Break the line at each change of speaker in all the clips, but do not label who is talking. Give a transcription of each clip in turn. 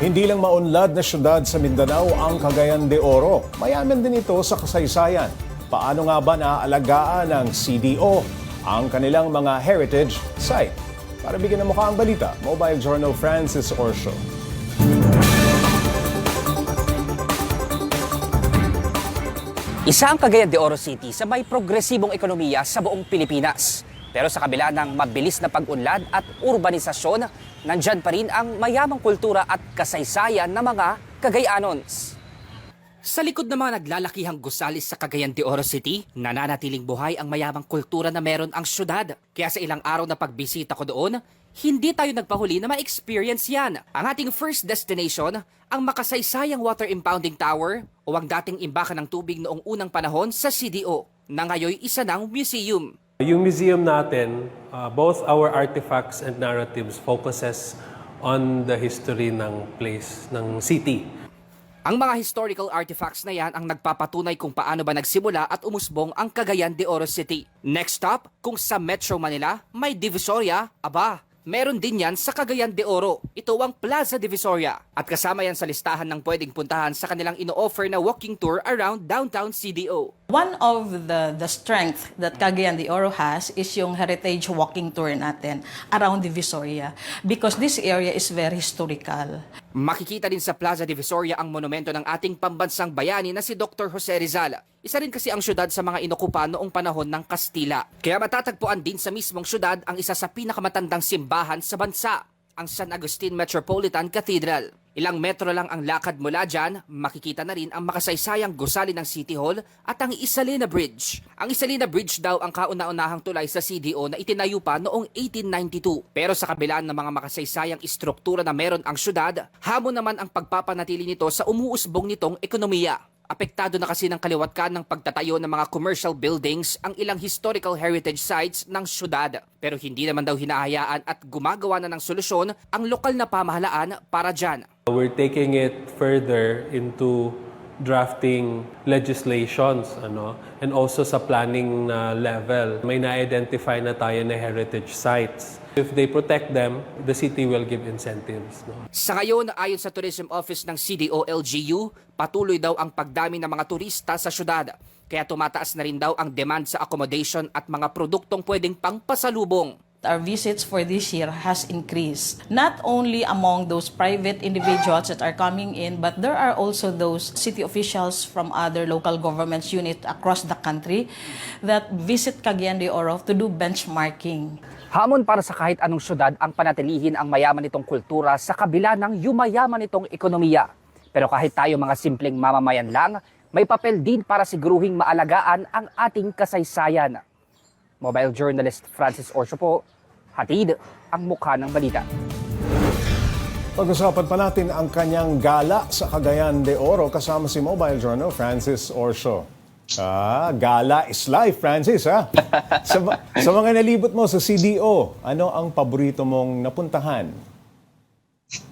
Hindi lang maunlad na syudad sa Mindanao ang Cagayan de Oro. Mayaman din ito sa kasaysayan. Paano nga ba naaalagaan ng CDO ang kanilang mga heritage site? Para bigyan ng mukha ang balita, Mobile Journal Francis Orsho.
Isa ang Cagayan de Oro City sa may progresibong ekonomiya sa buong Pilipinas. Pero sa kabila ng mabilis na pag-unlad at urbanisasyon, nandyan pa rin ang mayamang kultura at kasaysayan ng mga Cagayanons. Sa likod ng mga naglalakihang gusalis sa Cagayan de Oro City, nananatiling buhay ang mayamang kultura na meron ang syudad. Kaya sa ilang araw na pagbisita ko doon, hindi tayo nagpahuli na ma-experience yan. Ang ating first destination, ang makasaysayang water impounding tower o ang dating imbakan ng tubig noong unang panahon sa CDO, na ngayon isa ng museum.
Yung museum natin, uh, both our artifacts and narratives focuses on the history ng place, ng city.
Ang mga historical artifacts na yan ang nagpapatunay kung paano ba nagsimula at umusbong ang Cagayan de Oro City. Next stop, kung sa Metro Manila may Divisoria, aba, meron din yan sa Cagayan de Oro. Ito ang Plaza Divisoria. At kasama yan sa listahan ng pwedeng puntahan sa kanilang ino-offer na walking tour around downtown CDO.
One of the the strength that Cagayan de Oro has is yung heritage walking tour natin around Divisoria because this area is very historical.
Makikita din sa Plaza Divisoria ang monumento ng ating pambansang bayani na si Dr. Jose Rizal. Isa rin kasi ang syudad sa mga inukupa noong panahon ng Kastila. Kaya matatagpuan din sa mismong syudad ang isa sa pinakamatandang simbahan sa bansa, ang San Agustin Metropolitan Cathedral. Ilang metro lang ang lakad mula dyan, makikita na rin ang makasaysayang gusali ng City Hall at ang Isalina Bridge. Ang Isalina Bridge daw ang kauna-unahang tulay sa CDO na itinayo pa noong 1892. Pero sa kabila ng mga makasaysayang istruktura na meron ang syudad, hamon naman ang pagpapanatili nito sa umuusbong nitong ekonomiya. Apektado na kasi ng kaliwatkan ng pagtatayo ng mga commercial buildings ang ilang historical heritage sites ng syudad. Pero hindi naman daw hinahayaan at gumagawa na ng solusyon ang lokal na pamahalaan para dyan.
We're taking it further into drafting legislations ano and also sa planning na level may na-identify na tayo na heritage sites if they protect them the city will give incentives no
Sa ngayon, ayon sa Tourism Office ng CDO-LGU, patuloy daw ang pagdami ng mga turista sa syudad. Kaya tumataas na rin daw ang demand sa accommodation at mga produktong pwedeng pangpasalubong.
Our visits for this year has increased not only among those private individuals that are coming in but there are also those city officials from other local governments unit across the country that visit Cagayan de Oro to do benchmarking.
Hamon para sa kahit anong syudad ang panatilihin ang mayaman nitong kultura sa kabila ng yumayaman nitong ekonomiya. Pero kahit tayo mga simpleng mamamayan lang, may papel din para siguruhing maalagaan ang ating kasaysayan. Mobile journalist Francis Orso po, hatid ang mukha ng balita.
Pag-usapan pa natin ang kanyang gala sa Cagayan de Oro kasama si Mobile Journal Francis Orsho. Ah, gala is life, Francis, ha? sa, sa mga nalibot mo sa CDO, ano ang paborito mong napuntahan?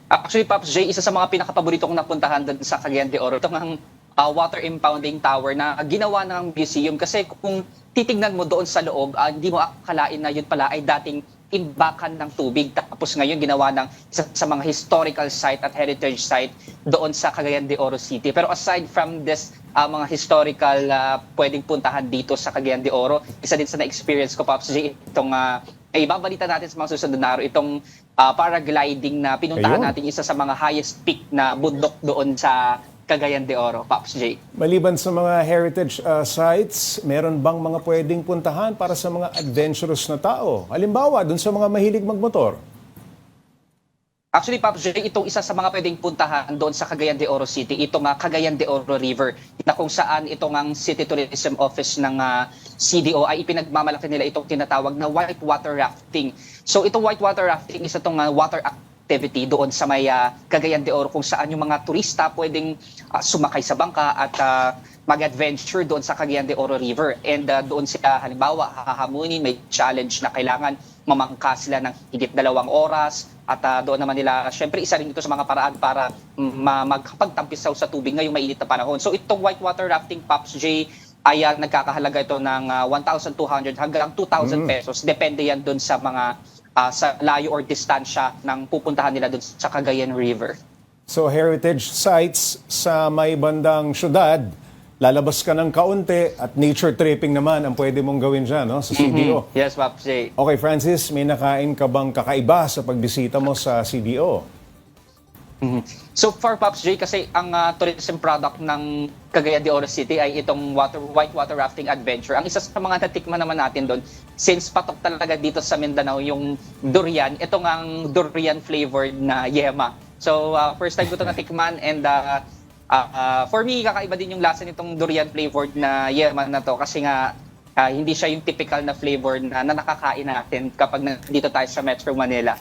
Actually, Pops J, isa sa mga pinakapaborito kong napuntahan doon sa Cagayan de Oro, ito ang uh, water impounding tower na ginawa ng museum. Kasi kung titignan mo doon sa loob, ah, hindi mo akalain na yun pala ay dating imbakan ng tubig. Tapos ngayon ginawa ng isa sa mga historical site at heritage site doon sa Cagayan de Oro City. Pero aside from this ah, mga historical ah, pwedeng puntahan dito sa Cagayan de Oro, isa din sa na-experience ko, Pops J, itong uh, ay ibabalita natin sa mga susunod na araw itong ah, paragliding na pinuntahan
Ayun.
natin isa sa mga highest peak na bundok doon sa Cagayan de Oro, Pops J.
Maliban sa mga heritage uh, sites, meron bang mga pwedeng puntahan para sa mga adventurous na tao? Halimbawa, dun sa mga mahilig magmotor.
Actually, Pops J, itong isa sa mga pwedeng puntahan doon sa Cagayan de Oro City, itong uh, Cagayan de Oro River, na kung saan itong ang City Tourism Office ng ah, CDO ay ipinagmamalaki nila itong tinatawag na whitewater rafting. So itong whitewater rafting is itong ah, water activity doon sa may ah, Cagayan de Oro kung saan yung mga turista pwedeng ah, sumakay sa bangka at ah, mag-adventure doon sa Cagayan de Oro River. And ah, doon sila halimbawa hahamunin, may challenge na kailangan mamangka sila ng higit dalawang oras at ah, doon naman nila, syempre isa rin ito sa mga paraan para mm, ma- magpagtampisaw sa tubig ngayong mainit na panahon. So itong whitewater rafting Pops J ay ah, nagkakahalaga ito ng ah, 1,200 hanggang 2,000 pesos. Depende yan doon sa mga ah, sa layo or distansya ng pupuntahan nila doon sa Cagayan River.
So heritage sites sa may bandang syudad, lalabas ka ng kaunti at nature tripping naman ang pwede mong gawin dyan no, sa CDO.
Yes, Pops J.
Okay, Francis, may nakain ka bang kakaiba sa pagbisita mo sa CDO?
So far, Pops J, kasi ang ah, tourism product ng Cagayan de Oro City ay itong water, white water rafting adventure. Ang isa sa mga natikman naman natin doon, since patok talaga dito sa Mindanao yung durian, ito nga ang durian flavored na yema. So ah, first time ko ito natikman and ah, ah, ah, for me, kakaiba din yung lasa nitong durian flavored na yema na to kasi nga ah, hindi siya yung typical na flavor na, na nakakain natin kapag nandito tayo sa Metro Manila.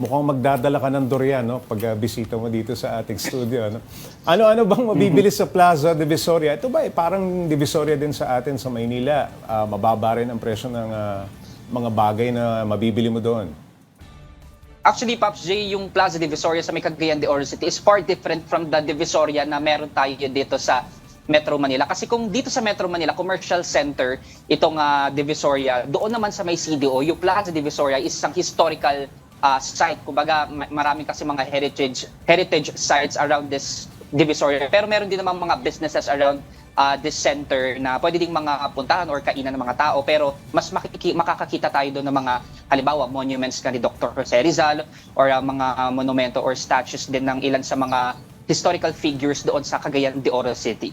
Mukhang magdadala ka ng durian no, pag uh, bisita mo dito sa ating studio. No? Ano-ano bang mabibili sa Plaza Divisoria? Ito ba eh, parang Divisoria din sa atin sa Maynila. Ah, mababa rin ang presyo ng ah, mga bagay na mabibili mo doon.
Actually, Pops J, yung Plaza Divisoria sa Cagayan de Oro City is far different from the Divisoria na meron tayo dito sa Metro Manila. Kasi kung dito sa Metro Manila, commercial center, itong ah, Divisoria, doon naman sa may CDO, yung Plaza Divisoria is isang historical ah, site. Kumbaga, ma- maraming kasi mga heritage heritage sites around this Divisoria. Pero meron din naman mga businesses around ah, this center na pwede ding mga puntahan or kainan ng mga tao. Pero mas makiki- makakakita tayo doon ng mga, halimbawa, monuments ka ni Dr. Jose Rizal or ah, mga monumento or statues din ng ilan sa mga historical figures doon sa Cagayan de Oro City.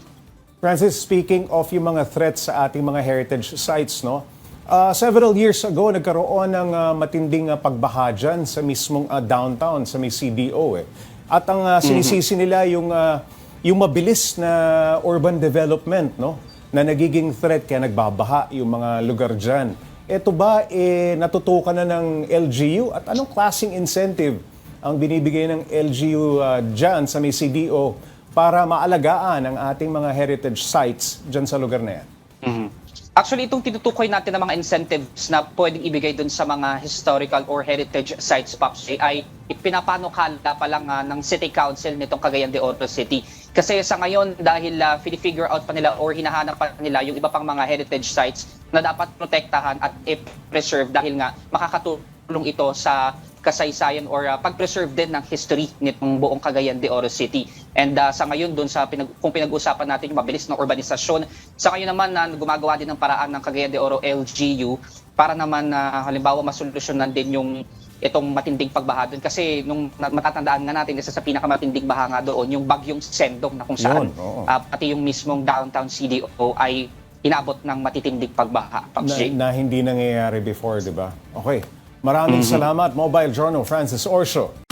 Francis, speaking of yung mga threats sa ating mga heritage sites, no? Ah, several years ago, nagkaroon ng ah, matinding ah, pagbaha dyan sa mismong ah, downtown, sa may CDO. Eh. At ang ah, sinisisi nila yung, ah, yung mabilis na urban development, no? na nagiging threat kaya nagbabaha yung mga lugar dyan. Ito ba, eh, natutukan na ng LGU? At anong klaseng incentive ang binibigay ng LGU ah, dyan sa may CDO para maalagaan ang ating mga heritage sites dyan sa lugar na yan?
Actually, itong tinutukoy natin ng mga incentives na pwedeng ibigay dun sa mga historical or heritage sites, Pops J, ay ipinapanukala pa lang ah, ng City Council nitong Cagayan de Oro City. Kasi sa ngayon, dahil uh, figure out pa nila or hinahanap pa nila yung iba pang mga heritage sites na dapat protektahan at i-preserve dahil nga makakatulong ito sa kasaysayan or uh, pag-preserve din ng history nitong buong Cagayan de Oro City. And uh, sa ngayon doon sa pinag- kung pinag-usapan natin yung mabilis na urbanisasyon, sa ngayon naman na gumagawa din ng paraan ng Cagayan de Oro LGU para naman na halimbawa masolusyonan din yung itong matinding pagbaha doon kasi nung matatandaan nga natin isa sa pinakamatinding baha nga doon yung bagyong Sendong na kung saan
Yun, oo.
uh, pati yung mismong downtown CDO ay inabot ng matitinding pagbaha. Pops
na, na hindi nangyayari before, di ba? Okay. Maraming salamat, Mobile Journal Francis Orsio.